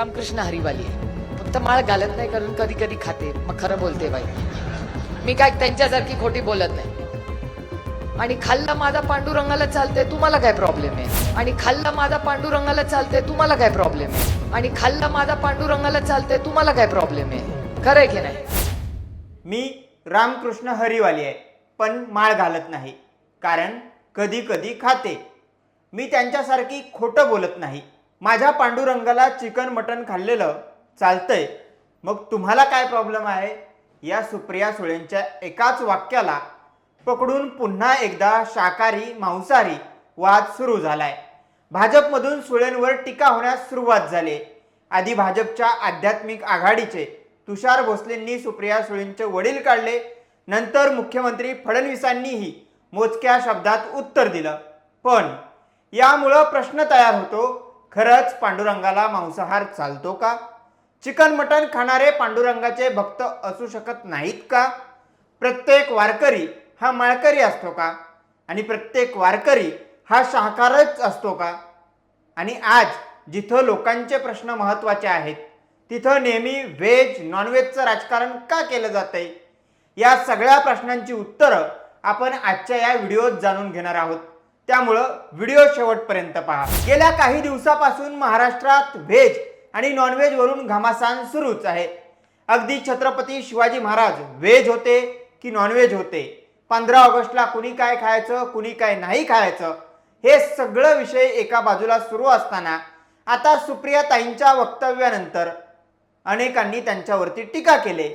रामकृष्ण हरिवाली आहे. फक्त माळ घालत नाही कारण कधी कधी खाते. मग खरं बोलते बाई. मी काय त्यांच्यासारखी खोटी बोलत नाही. आणि खाल्ला माझा पांडुरंगाला चालते तुम्हाला काय प्रॉब्लेम आहे? आणि खाल्ला माझा पांडुरंगाला चालते तुम्हाला काय प्रॉब्लेम आहे? आणि खाल्ला माझा पांडुरंगाला चालते तुम्हाला काय प्रॉब्लेम आहे? खरंय की नाही? मी रामकृष्ण हरिवाली आहे पण माळ घालत नाही. कारण कधी कधी खाते. मी त्यांच्यासारखी खोटं बोलत नाही. माझ्या पांडुरंगाला चिकन मटन खाल्लेलं चालतंय. मग तुम्हाला काय प्रॉब्लेम आहे? या सुप्रिया सुळेंच्या एकाच वाक्याला पकडून पुन्हा एकदा शाकाहारी मांसाहारी वाद सुरू झालाय. भाजपमधून सुळेंवर टीका होण्यास सुरुवात झाली. आधी भाजपच्या आध्यात्मिक आघाडीचे तुषार भोसलेंनी सुप्रिया सुळेंचे वडील काढले. नंतर मुख्यमंत्री फडणवीसांनीही मोजक्या शब्दात उत्तर दिलं. पण यामुळं प्रश्न तयार होतो खरंच पांडुरंगाला मांसाहार चालतो का? चिकन मटण खाणारे पांडुरंगाचे भक्त असू शकत नाहीत का? प्रत्येक वारकरी हा माळकरी असतो का? आणि प्रत्येक वारकरी हा शाकाहारच असतो का? आणि आज जिथं लोकांचे प्रश्न महत्त्वाचे आहेत तिथं नेहमी व्हेज नॉनव्हेजचं राजकारण का केलं जातंय? या सगळ्या प्रश्नांची उत्तरं आपण आजच्या या व्हिडिओत जाणून घेणार आहोत. त्यामुळं व्हिडिओ शेवटपर्यंत पहा. गेल्या काही दिवसापासून महाराष्ट्रात व्हेज आणि नॉनव्हेज वरून घमासान सुरूच आहे. अगदी छत्रपती शिवाजी महाराज व्हेज होते की नॉनव्हेज होते? पंधरा ऑगस्टला कुणी काय खायचं कुणी काय नाही खायचं? हे सगळं विषय एका बाजूला सुरू असताना आता सुप्रिया ताईंच्या वक्तव्यानंतर अनेकांनी त्यांच्यावरती टीका केले.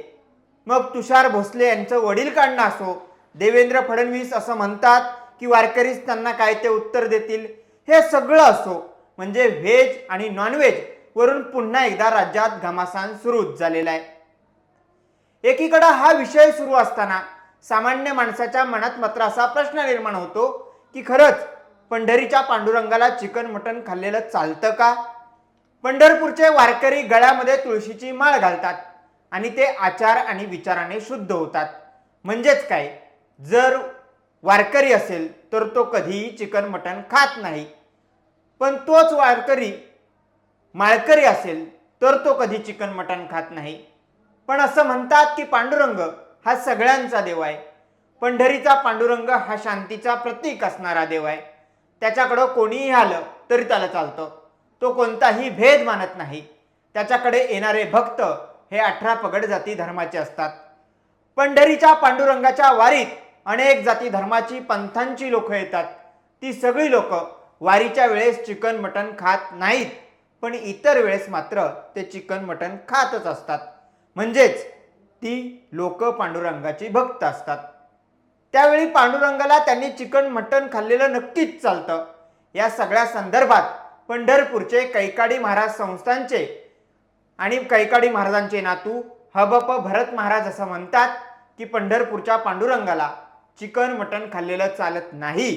मग तुषार भोसले यांचं वडील काढणं असो देवेंद्र फडणवीस असं म्हणतात की वारकरीच त्यांना काय ते उत्तर देतील? हे सगळं असो म्हणजे व्हेज आणि नॉनव्हेज वरून पुन्हा एकदा राज्यात घमासान सुरूच झालेला आहे. एकीकडं हा विषय सुरू असताना सामान्य माणसाच्या मनात मात्र असा प्रश्न निर्माण होतो की खरंच पंढरीच्या पांडुरंगाला चिकन मटन खाल्लेलं चालतं का? पंढरपूरचे वारकरी गळ्यामध्ये तुळशीची माळ घालतात आणि ते आचार आणि विचाराने शुद्ध होतात. म्हणजेच काय? जर वारकरी असेल तर तो कधीही चिकन मटण खात नाही. पण तोच वारकरी माळकरी असेल तर तो कधी चिकन मटण खात नाही. पण असं म्हणतात की पांडुरंग हा सगळ्यांचा देव आहे. पंढरीचा पांडुरंग हा शांतीचा प्रतीक असणारा देव आहे. त्याच्याकडं कोणीही आलं तरी त्याला चालतं. तो कोणताही भेद मानत नाही. त्याच्याकडे येणारे भक्त हे अठरा पगड जाती धर्माचे असतात. पंढरीच्या पांडुरंगाच्या वारीत अनेक जाती धर्माची पंथांची लोक येतात. ती सगळी लोक वारीच्या वेळेस चिकन मटण खात नाहीत. पण इतर वेळेस मात्र ते चिकन मटण खातच असतात. म्हणजेच ती लोक पांडुरंगाची भक्त असतात. त्यावेळी पांडुरंगाला त्यांनी चिकन मटण खाल्लेलं नक्कीच चालतं. या सगळ्या संदर्भात पंढरपूरचे कैकाडी महाराज संस्थांचे आणि कैकाडी महाराजांचे नातू हबप भरत महाराज असं म्हणतात की पंढरपूरच्या पांडुरंगाला चिकन मटण खाल्लेलं चालत नाही.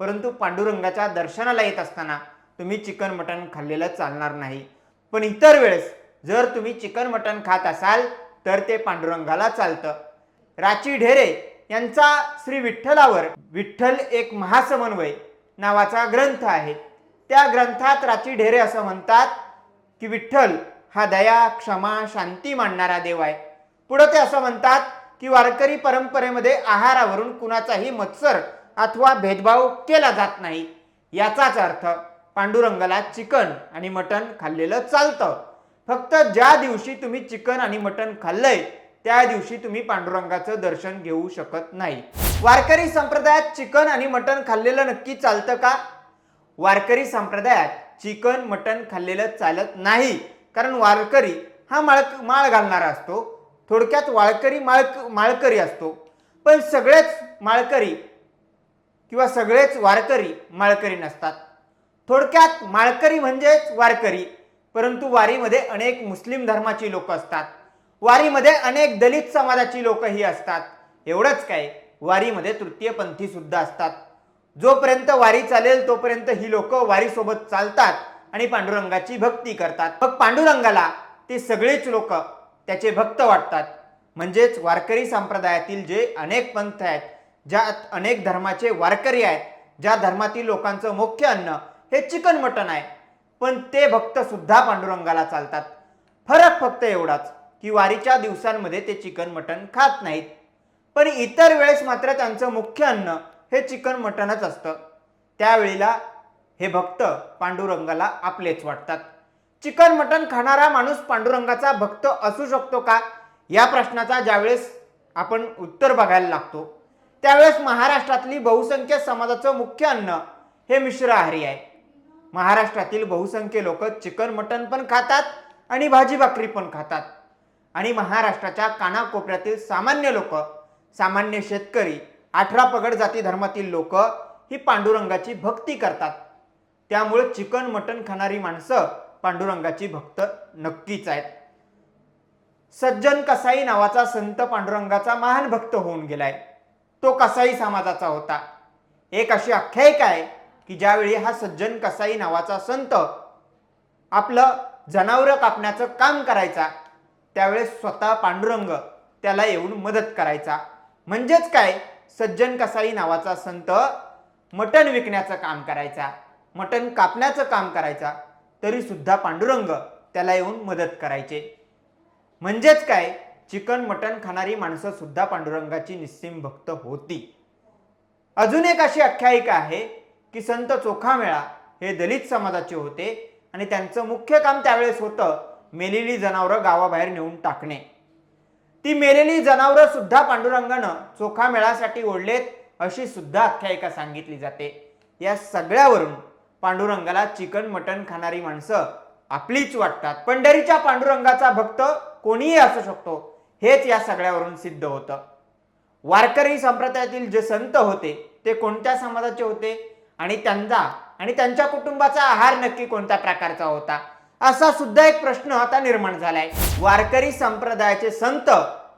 परंतु पांडुरंगाच्या दर्शनाला येत असताना तुम्ही चिकन मटण खाल्लेलं चालणार नाही. पण इतर वेळेस जर तुम्ही चिकन मटण खात असाल तर ते पांडुरंगाला चालतं. राची ढेरे यांचा श्री विठ्ठलावर विठ्ठल एक महासमन्वय नावाचा ग्रंथ आहे. त्या ग्रंथात राची ढेरे असं म्हणतात की विठ्ठल हा दया क्षमा शांती मांडणारा देव आहे. पुढं ते असं म्हणतात की वारकरी परंपरेमध्ये आहारावरून कुणाचाही मत्सर अथवा भेदभाव केला जात नाही. याचाच अर्थ पांडुरंगाला चिकन आणि मटण खाल्लेलं चालतं. फक्त ज्या दिवशी तुम्ही चिकन आणि मटण खाल्लंय त्या दिवशी तुम्ही पांडुरंगाचं दर्शन घेऊ शकत नाही. वारकरी संप्रदायात चिकन आणि मटण खाल्लेलं नक्की चालतं का? वारकरी संप्रदायात चिकन मटण खाल्लेलं चालत नाही. कारण वारकरी हा माळ माळ घालणारा असतो. थोडक्यात वाळकरी माळक माळकरी असतो. पण सगळेच माळकरी किंवा सगळेच वारकरी माळकरी नसतात. थोडक्यात माळकरी म्हणजेच वारकरी. परंतु वारीमध्ये अनेक मुस्लिम धर्माची लोक असतात. वारीमध्ये अनेक दलित समाजाची लोकही असतात. एवढंच काय वारीमध्ये तृतीयपंथी सुद्धा असतात. जोपर्यंत वारी चालेल तोपर्यंत ही लोक वारीसोबत चालतात आणि पांडुरंगाची भक्ती करतात. मग पांडुरंगाला ती सगळीच लोक त्याचे भक्त वाटतात. म्हणजेच वारकरी संप्रदायातील जे अनेक पंथ आहेत ज्यात अनेक धर्माचे वारकरी आहेत ज्या धर्मातील लोकांचं मुख्य अन्न हे चिकन मटण आहे. पण ते भक्त सुद्धा पांडुरंगाला चालतात. फरक फक्त एवढाच की वारीच्या दिवसांमध्ये ते चिकन मटण खात नाहीत. पण इतर वेळेस मात्र त्यांचं मुख्य अन्न हे चिकन मटणच असतं. त्यावेळेला हे भक्त पांडुरंगाला आपलेच वाटतात. चिकन मटन खाणारा माणूस पांडुरंगाचा भक्त असू शकतो का? या प्रश्नाचा ज्यावेळेस आपण उत्तर बघायला लागतो त्यावेळेस महाराष्ट्रातली बहुसंख्य समाजाचं मुख्य अन्न हे मिश्र आहारी आहे. महाराष्ट्रातील बहुसंख्य लोक चिकन मटन पण खातात आणि भाजी भाकरी पण खातात. आणि महाराष्ट्राच्या कानाकोपऱ्यातील सामान्य लोक सामान्य शेतकरी अठरा पगड जाती धर्मातील लोक ही पांडुरंगाची भक्ती करतात. त्यामुळे चिकन मटन खाणारी माणसं पांडुरंगाची भक्त नक्कीच आहेत. सज्जन कसाई नावाचा संत पांडुरंगाचा महान भक्त होऊन गेलाय. तो कसाई समाजाचा होता. एक अशी आख्यायिका आहे की ज्यावेळी हा सज्जन कसाई नावाचा संत आपलं जनावरं कापण्याचं काम करायचा त्यावेळेस स्वतः पांडुरंग त्याला येऊन मदत करायचा. म्हणजेच काय? सज्जन कसाई नावाचा संत मटण विकण्याचं काम करायचा मटण कापण्याचं काम करायचा. तरी सुद्धा पांडुरंग त्याला येऊन मदत करायचे. म्हणजेच काय? चिकन मटण खाणारी माणसं सुद्धा पांडुरंगाची निस्सीम भक्त होती. अजून एक अशी आख्यायिका आहे की संत चोखामेळा हे दलित समाजाचे होते आणि त्यांचं मुख्य काम त्यावेळेस होतं मेलेली जनावरं गावाबाहेर नेऊन टाकणे. ती मेलेली जनावरं सुद्धा पांडुरंगानं चोखामेळासाठी ओढलेत अशी सुद्धा आख्यायिका सांगितली जाते. या सगळ्यावरून पांडुरंगाला चिकन मटन खाणारी माणसं आपलीच वाटतात. पंढरीच्या पांडुरंगाचा भक्त कोणीही असू शकतो हेच या सगळ्यावरून सिद्ध होतं. वारकरी संप्रदायातील जे संत होते ते कोणत्या समाजाचे होते? आणि त्यांचा आणि त्यांच्या कुटुंबाचा आहार नक्की कोणत्या प्रकारचा होता? असा सुद्धा एक प्रश्न आता निर्माण झालाय. वारकरी संप्रदायाचे संत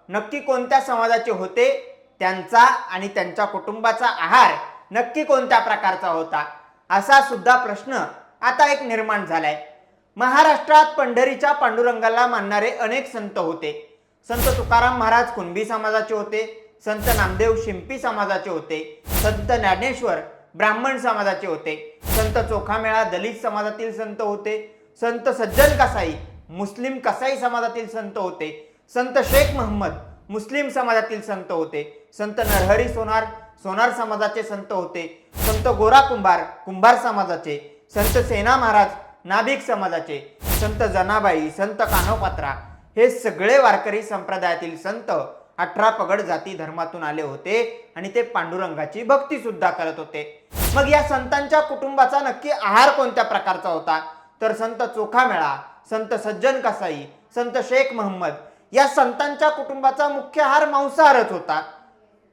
नक्की कोणत्या समाजाचे होते? त्यांचा आणि त्यांच्या कुटुंबाचा आहार नक्की कोणत्या प्रकारचा होता? असा सुद्धा प्रश्न आता एक निर्माण झालाय. महाराष्ट्रात पंढरीच्या पांडुरंगाला मानणारे अनेक संत होते. संत तुकाराम महाराज कुणबी समाजाचे होते संत नामदेव शिंपी समाजाचे होते संत ज्ञानेश्वर ब्राह्मण समाजाचे होते संत चोखामेळा दलित समाजातील संत होते संत सज्जन कसाई मुस्लिम कसाई समाजातील संत होते संत शेख महम्मद मुस्लिम समाजातील संत होते संत नरहरी सोनार सोनार समाजाचे संत होते. संत गोरा कुंभार कुंभार समाजाचे. संत सेना महाराज नाभिक समाजाचे. संत जनाबाई संत कानोपात्रा हे सगळे वारकरी संप्रदायातील संत अठरा पगड जाती धर्मातून आले होते आणि ते पांडुरंगाची भक्ती सुद्धा करत होते. मग या संतांच्या कुटुंबाचा नक्की आहार कोणत्या प्रकारचा होता? तर संत चोखामेळा संत सज्जन कसाई संत शेख महम्मद या संतांच्या कुटुंबाचा मुख्य आहार मांसाहारच होता.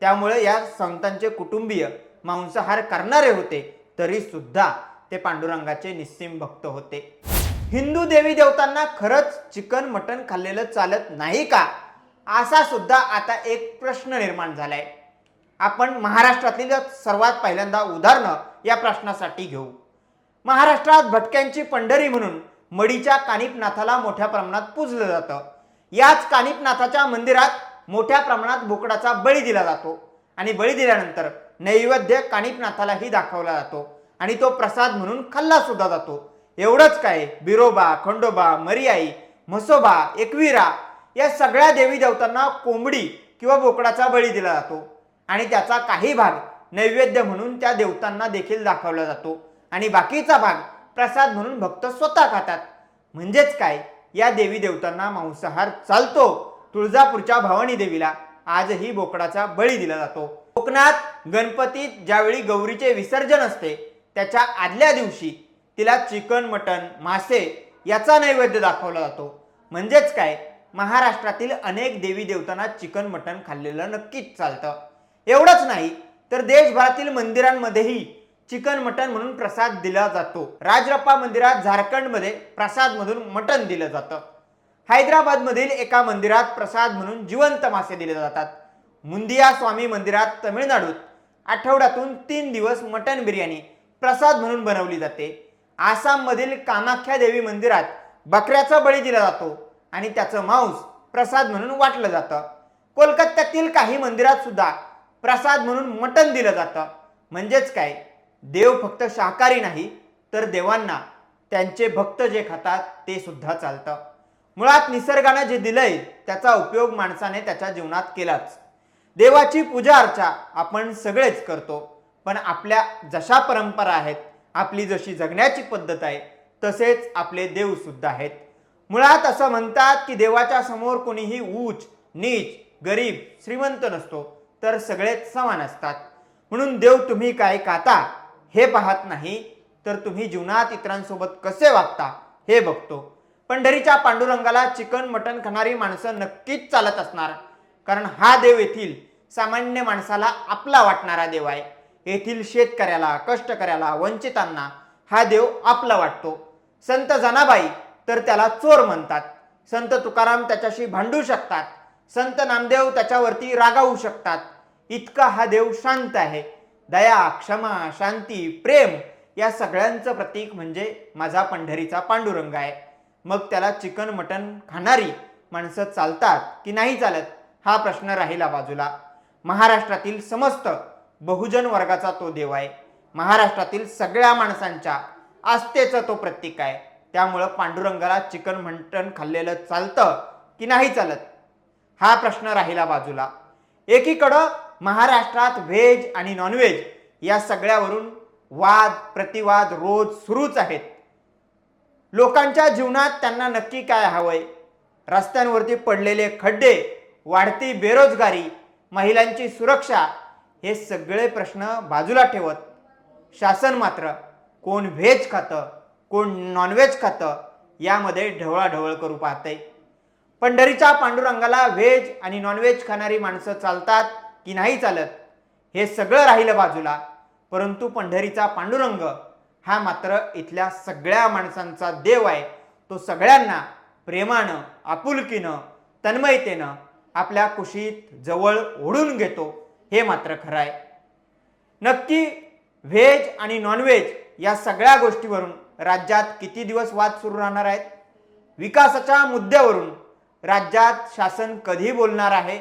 त्यामुळे या संतांचे कुटुंबीय मांसाहार करणारे होते तरी सुद्धा ते पांडुरंगाचे निस्सीम भक्त होते. हिंदू देवी देवतांना खरंच चिकन मटण खाल्लेलं चालत नाही का? असा सुद्धा आता एक प्रश्न निर्माण झालाय. आपण महाराष्ट्रातील सर्वात पहिल्यांदा उदाहरणं या प्रश्नासाठी घेऊ. महाराष्ट्रात भटक्यांची पंढरी म्हणून मडीच्या कानिपनाथाला मोठ्या प्रमाणात पूजलं जातं. याच कानिपनाथाच्या मंदिरात मोठ्या प्रमाणात बोकडाचा बळी दिला जातो. आणि बळी दिल्यानंतर नैवेद्य कानिपनाथालाही दाखवला जातो. आणि तो प्रसाद म्हणून खाल्ला सुद्धा जातो. एवढंच काय बिरोबा खंडोबा मरियाई म्हसोबा एकविरा या सगळ्या देवी देवतांना कोंबडी किंवा बोकडाचा बळी दिला जातो. आणि त्याचा काही भाग नैवेद्य म्हणून त्या देवतांना देखील दाखवला जातो. आणि बाकीचा भाग प्रसाद म्हणून भक्त स्वतः खातात. म्हणजेच काय या देवी देवतांना मांसाहार चालतो. तुळजापूरच्या भवानी देवीला आजही बोकडाचा बळी दिला जातो. कोकणात गणपतीत ज्यावेळी गौरीचे विसर्जन असते त्याच्या आदल्या दिवशी तिला चिकन मटन मासे याचा नैवेद्य दाखवला जातो. म्हणजेच काय? महाराष्ट्रातील अनेक देवी देवतांना चिकन मटन खाल्लेलं नक्कीच चालतं. एवढंच नाही तर देशभरातील मंदिरांमध्येही चिकन मटन म्हणून प्रसाद दिला जातो. राजरप्पा मंदिरात झारखंडमध्ये प्रसाद म्हणून मटन दिलं जातं. हैदराबादमधील एका मंदिरात प्रसाद म्हणून जिवंत मासे दिले जातात. मुंदिया स्वामी मंदिरात तमिळनाडूत आठवड्यातून तीन दिवस मटन बिर्याणी प्रसाद म्हणून बनवली जाते. आसाममधील कामाख्या देवी मंदिरात बकऱ्याचा बळी दिला जातो आणि त्याचं मांस प्रसाद म्हणून वाटलं जातं. कोलकात्यातील काही मंदिरात सुद्धा प्रसाद म्हणून मटण दिलं जातं. म्हणजेच काय? देव फक्त शाकाहारी नाही तर देवांना त्यांचे भक्त जे खातात ते सुद्धा चालतं. मुळात निसर्गानं जे दिलंय त्याचा उपयोग माणसाने त्याच्या जीवनात केलाच. देवाची पूजा अर्चा आपण सगळेच करतो पण आपल्या जशा परंपरा आहेत आपली जशी जगण्याची पद्धत आहे तसेच आपले देव सुद्धा आहेत. मुळात असं म्हणतात की देवाच्या समोर कोणीही ऊच नीच गरीब श्रीमंत नसतो तर सगळेच समान असतात. म्हणून देव तुम्ही काय काता हे पाहत नाही तर तुम्ही जीवनात इतरांसोबत कसे वागता हे बघतो. पंढरीच्या पांडुरंगाला चिकन मटण खाणारी माणसं नक्कीच चालत असणार. कारण हा देव येथील सामान्य माणसाला आपला वाटणारा देव आहे. येथील शेतकऱ्याला कष्टकऱ्याला वंचितांना हा देव आपला वाटतो. संत जनाबाई तर त्याला चोर म्हणतात. संत तुकाराम त्याच्याशी भांडू शकतात. संत नामदेव त्याच्यावरती रागावू शकतात. इतका हा देव शांत आहे. दया क्षमा शांती प्रेम या सगळ्यांचं प्रतीक म्हणजे माझा पंढरीचा पांडुरंग आहे. मग त्याला चिकन मटन खाणारी माणसं चालतात की नाही चालत? हा प्रश्न राहिला बाजूला. महाराष्ट्रातील समस्त बहुजन वर्गाचा तो देव आहे. महाराष्ट्रातील सगळ्या माणसांच्या आस्थेचं तो प्रतीक आहे. त्यामुळं पांडुरंगाला चिकन मटण खाल्लेलं चालतं की नाही चालत? हा प्रश्न राहिला बाजूला. एकीकडं महाराष्ट्रात व्हेज आणि नॉनव्हेज या सगळ्यावरून वाद प्रतिवाद रोज सुरूच आहेत. लोकांच्या जीवनात त्यांना नक्की काय हवंय? रस्त्यांवरती पडलेले खड्डे वाढती बेरोजगारी महिलांची सुरक्षा हे सगळे प्रश्न बाजूला ठेवत शासन मात्र कोण व्हेज खातं कोण नॉनव्हेज खातं यामध्ये ढवळाढवळ करू पाहते पंढरीच्या पांडुरंगाला व्हेज आणि नॉनव्हेज खाणारी माणसं चालतात की नाही चालत हे सगळं राहिलं बाजूला परंतु पंढरीचा पांडुरंग हा मात्र इथल्या सगळ्या माणसांचा देव आहे. तो सगळ्यांना प्रेमानं आपुलकीनं तन्मयतेनं आपल्या कुशीत जवळ ओढून घेतो. हे मात्र खरं आहे. नक्की व्हेज आणि नॉनव्हेज या सगळ्या गोष्टीवरून राज्यात किती दिवस वाद सुरू राहणार आहेत? विकासाच्या मुद्द्यावरून राज्यात शासन कधी बोलणार आहे?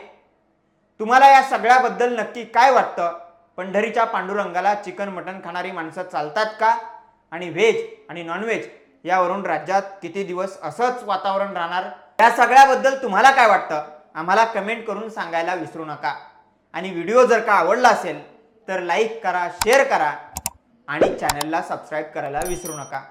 तुम्हाला या सगळ्याबद्दल नक्की काय वाटतं? पंढरीच्या पांडुरंगाला चिकन मटण खाणारी माणसं चालतात का? आणि व्हेज आणि नॉनव्हेज यावरून राज्यात किती दिवस असंच वातावरण राहणार? या सगळ्याबद्दल तुम्हाला काय वाटतं? आम्हाला कमेंट करून सांगायला विसरू नका. आणि व्हिडिओ जर का आवडला असेल तर लाईक करा शेअर करा आणि चॅनलला सबस्क्राईब करायला विसरू नका.